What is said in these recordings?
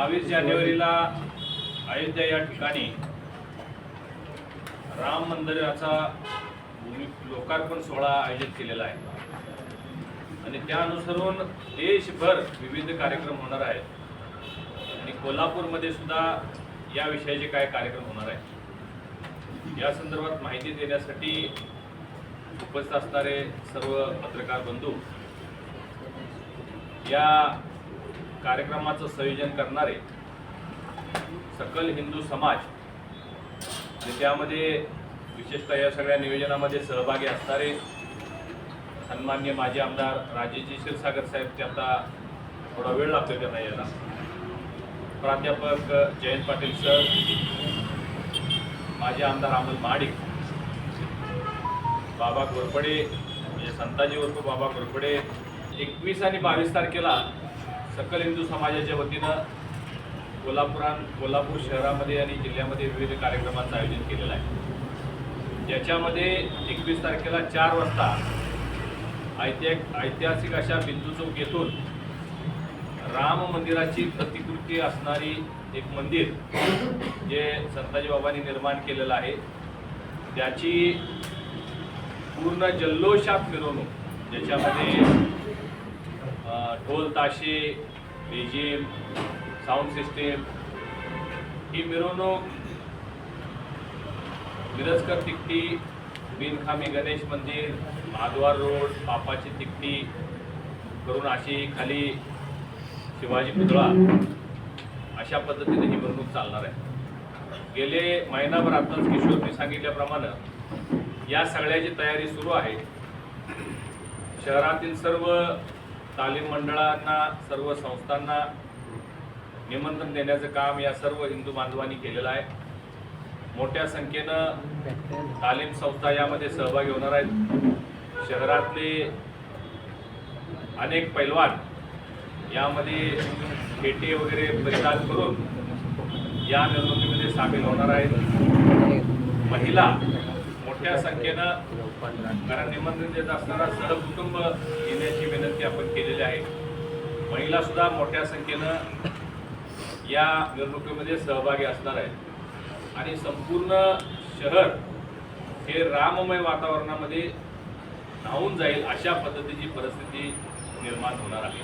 बावीस जानेवारीला अयोध्या या ठिकाणी राम मंदिराचा भूमी लोकार्पण सोहळा आयोजित केलेला आहे. आणि त्या अनुसरून देशभर विविध कार्यक्रम होणार आहेत. आणि कोल्हापूरमध्ये सुद्धा या विषयाचे काय कार्यक्रम होणार आहेत. या संदर्भात माहिती देण्यासाठी उपस्थित असणारे सर्व पत्रकार बंधू या कार्यक्रमाचं संयोजन करणारे सकल हिंदू समाज आणि त्यामध्ये विशेषतः या सगळ्या नियोजनामध्ये सहभागी असणारे सन्मान्य माजी आमदार राजेजी क्षीरसागर साहेब ते आता थोडा वेळ लागतो त्यांना यायला. प्राध्यापक जयंत पाटील सर माजी आमदार अमोल माडिक बाबा घोरपडे म्हणजे संताजी उर्फ बाबा घोरपडे एकवीस आणि बावीस तारखेला सकल हिंदू समाजाच्या वतीनं कोल्हापुरात कोल्हापूर शहरामध्ये आणि जिल्ह्यामध्ये विविध कार्यक्रमांचं आयोजन केलेलं आहे. ज्याच्यामध्ये एकवीस तारखेला चार वाजता ऐतिहासिक ऐतिहासिक अशा बिंदू चौक येथून राम मंदिराची प्रतिकृती असणारी एक मंदिर जे संताजी बाबांनी निर्माण केलेलं आहे. त्याची पूर्ण जल्लोषात मिरवणूक ज्याच्यामध्ये ढोल ताशे बेजीम साऊंड सिस्टीम ही मिरवणूक मिरजकर तिकटी बिनखामी गणेश मंदिर महाद्वार रोड पापाची तिकटी करून अशी खाली शिवाजी पुतळा अशा पद्धतीने ही मिरवणूक चालणार आहे. गेले महिनाभर आताच किशोरनी सांगितल्याप्रमाणे या सगळ्याची तयारी सुरू आहे. शहरातील सर्व तालीम मंडळांना सर्व संस्थांना निमंत्रण देण्याचं काम या सर्व हिंदू बांधवांनी केलेलं आहे. मोठ्या संख्येनं तालीम संस्था यामध्ये सहभागी होणार आहेत. शहरातले अनेक पैलवान यामध्ये पेटे वगैरे परिधान करून या निवडणुकीमध्ये सामील होणार आहेत. महिला मोठ्या संख्येनं कारण निमंत्रण देत असताना सहकुटुंब येण्याची विनंती आपण केलेली आहे. महिला सुद्धा मोठ्या संख्येनं या निवडणुकीमध्ये सहभागी असणार आहेत. आणि संपूर्ण शहर हे राममय वातावरणामध्ये धावून जाईल अशा पद्धतीची परिस्थिती निर्माण होणार आहे.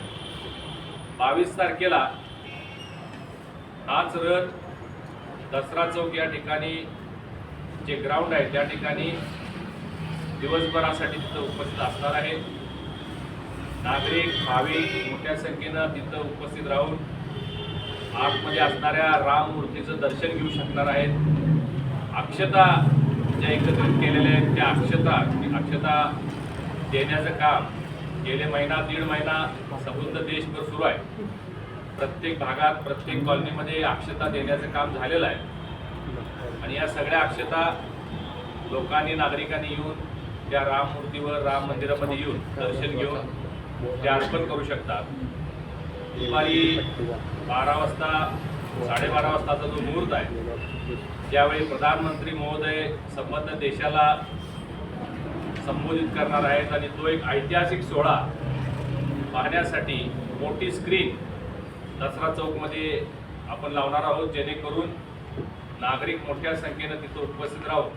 बावीस तारखेला हाच रथ दसरा चौक या ठिकाणी जे ग्राउंड आहे त्या ठिकाणी दिवसभरासाठी तिथं उपस्थित असणार आहे. नागरिक भाविक मोठ्या संख्येनं तिथं उपस्थित राहून आतमध्ये असणाऱ्या राम मूर्तीचं दर्शन घेऊ शकणार आहेत. अक्षता ज्या एकत्रित केलेल्या आहेत त्या अक्षता अक्षता देण्याचं काम गेले महिना दीड महिना संपूर्ण देशभर सुरू आहे. प्रत्येक भागात प्रत्येक कॉलनीमध्ये अक्षता देण्याचं काम झालेलं आहे. आणि या सगळ्या अक्षता लोकांनी नागरिकांनी येऊन त्या राम मूर्तीवर राम मंदिरामध्ये येऊन दर्शन घेऊन ते अर्पण करू शकतात. दुपारी बारा वाजता साडेबारा वाजताचा जो मुहूर्त आहे त्यावेळी प्रधानमंत्री महोदय संबंध देशाला संबोधित करणार आहेत आणि तो एक ऐतिहासिक सोहळा पाहण्यासाठी मोठी स्क्रीन दसरा चौकमध्ये आपण लावणार आहोत जेणेकरून नागरिक मोठ्या संख्येनं तिथं उपस्थित राहून